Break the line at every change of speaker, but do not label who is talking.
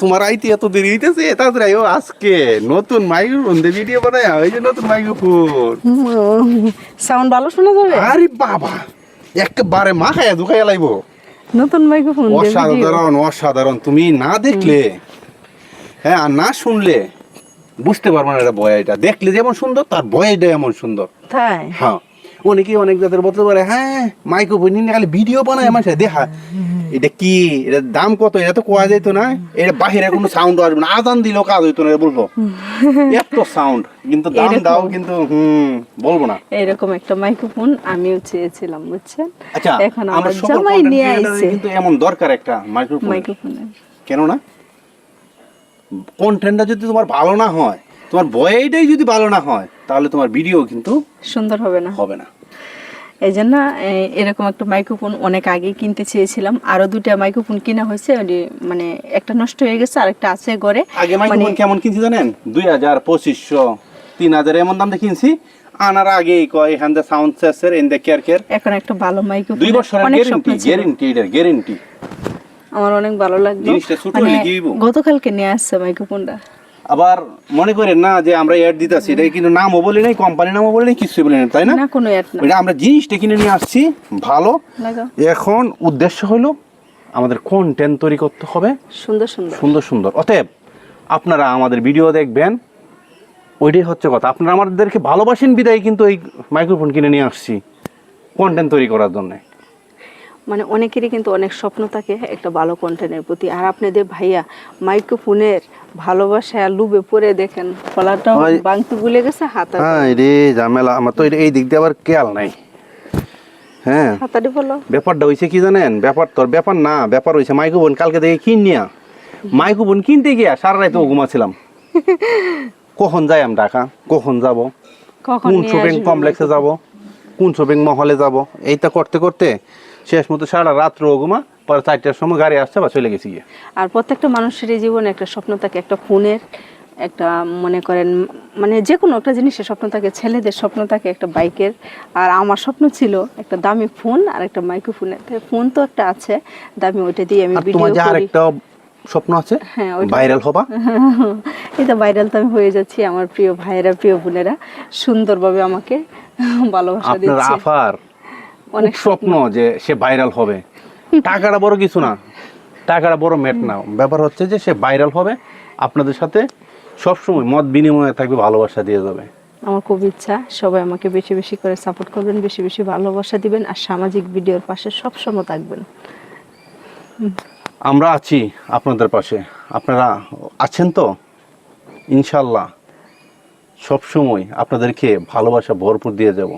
তোমার আইতে এত দেরি হইতেছে? তাড়াতাড়ি আইও আজকে নতুন মাইক্রোফোন দিয়ে ভিডিও বানায় ওই যে নতুন মাইক্রোফোন।
সাউন্ড ভালো শোনা যাবে?
আরে বাবা একেবারে মা খাইয়া দুখাইয়া লাইব।
নতুন মাইক্রোফোন
অসাধারণ অসাধারণ তুমি না দেখলে হ্যাঁ আর না শুনলে বুঝতে পারব না এটা বয় এটা দেখলে যেমন সুন্দর তার বয়টা এমন সুন্দর।
তাই?
হ্যাঁ। অনেকে অনেক জাতের বলতে পারে হ্যাঁ মাইক্রোফোন নিয়ে খালি ভিডিও বানায় আমার সাথে দেখা। এটা কি এটার দাম কত? এটা তো কোয়া যাইতো না। এটা বাহিরে কোনো সাউন্ড আসবে না। আদান দিলেও কাজ হইতো না বলব। এত সাউন্ড কিন্তু দাম দাও কিন্তু হুম বলব না।
এরকম একটা মাইক্রোফোন আমিও চেয়েছিলাম বুঝছেন?
আচ্ছা
এখন
আমার
জামাই নিয়ে আইছে।
কিন্তু এমন দরকার একটা মাইক্রোফোন
মাইক্রোফোনে
কেন না? কন্টেন্টটা যদি তোমার ভালো না হয় তোমার বয়টাই যদি ভালো না হয় তাহলে তোমার ভিডিও কিন্তু
সুন্দর হবে না।
হবে না।
এই জন্য এরকম একটা মাইক্রোফোন অনেক আগে কিনতে চেয়েছিলাম। আরও দুটা মাইক্রোফোন কিনা হয়েছে মানে একটা নষ্ট হয়ে গেছে আরেকটা আছে ঘরে।
আগে
মানে
মাইক্রোফোন কেমন কিনছি জানেন? দুই হাজার পঁচিশশো তিন হাজার এমন দাম দিয়ে কিনছি। আনার আগেই কয় এখান থেকে সাউন্ড সেসের এন দে কেয়ার কেয়ার
এখন একটা ভালো মাইক্রোফোন
দুই বছরের
স্বপ্ন
গ্যারেন্টি। গ্যারেন্টি এটার গ্যারেন্টি
আমার অনেক ভালো লাগল।
জিনিসটা ছোট
মানে
হলে কি হইবো?
গতকালকে নিয়ে আসছে মাইক্রোফোনটা
আবার মনে করেন না যে আমরা অ্যাড দিতেছি এটা কিন্তু নামও বলি নাই কোম্পানি নামও বলি নাই কিছু বলি নাই তাই না?
না কোনো অ্যাড না
এটা আমরা জিনিসটা কিনে নিয়ে আসছি ভালো। এখন উদ্দেশ্য হলো আমাদের কন্টেন্ট তৈরি করতে হবে।
সুন্দর সুন্দর।
সুন্দর সুন্দর। অতএব আপনারা আমাদের ভিডিও দেখবেন ওইটাই হচ্ছে কথা। আপনারা আমাদেরকে ভালোবাসেন বিদায় কিন্তু এই মাইক্রোফোন কিনে নিয়ে আসছি কন্টেন্ট তৈরি করার জন্য।
মানে অনেকেরই কিন্তু অনেক স্বপ্ন থাকে একটা ভালো কন্টেন্টের প্রতি। আর আপনাদের ভাইয়া মাইক্রোফোনের ভালোবাসা লুবে পরে দেখেন ফলাটাও
ওই-
বাংতে ভুলে গেছে হাতা
হ্যাঁ রে ঝামেলা। আমার তো এই দিক দিয়ে আবার খেয়াল নাই। হ্যাঁ।
হাতাটি বলো।
ব্যাপারটা কি জানেন? ব্যাপার তোর ব্যাপার না ব্যাপার মাইক্রোফোন কালকে থেকে কিন নিয়া। মাইক্রোফোন কিনতে গিয়া সারা রাত ঘুমাছিলাম। কখন যাই আমি ঢাকা কখন যাব?
কখন
কোন শপিং কমপ্লেক্সে যাব? কোন শপিং মহলে যাব? এইটা করতে করতে শেষ মতো সারা রাত্র ঘুমা পরে চারটার সময় গাড়ি আসছে বা চলে গেছি গিয়ে।
আর প্রত্যেকটা মানুষের জীবনে একটা স্বপ্ন থাকে একটা ফোনের একটা মনে করেন মানে যে কোনো একটা জিনিসের স্বপ্ন থাকে ছেলেদের স্বপ্ন থাকে একটা বাইকের। আর আমার স্বপ্ন ছিল একটা দামি ফোন আর একটা মাইক্রোফোনের। ফোন তো একটা আছে দামি ওইটা দিয়ে আমি ভিডিও করি।
স্বপ্ন আছে
হ্যাঁ,
ভাইরাল হবা।
এটা ভাইরাল তো আমি হয়ে যাচ্ছি আমার প্রিয় ভাইয়েরা প্রিয় বোনেরা সুন্দরভাবে আমাকে ভালোবাসা
আপনার আফার
অনেক
অনেক স্বপ্ন। যে সে ভাইরাল হবে। টাকাটা বড় কিছু না। টাকাটা বড় না। ব্যাপার হচ্ছে যে সে ভাইরাল হবে আপনাদের সাথে সবসময় মত বিনিময়ে থাকবে ভালোবাসা দিয়ে যাবে।
আমার খুব ইচ্ছা সবাই আমাকে বেশি বেশি করে সাপোর্ট করবেন বেশি বেশি ভালোবাসা দিবেন আর সামাজিক ভিডিওর পাশে সবসময় থাকবেন।
আমরা আছি আপনাদের পাশে। আপনারা আছেন তো? ইনশাল্লাহ। সবসময় আপনাদেরকে ভালোবাসা ভরপুর দিয়ে যাব।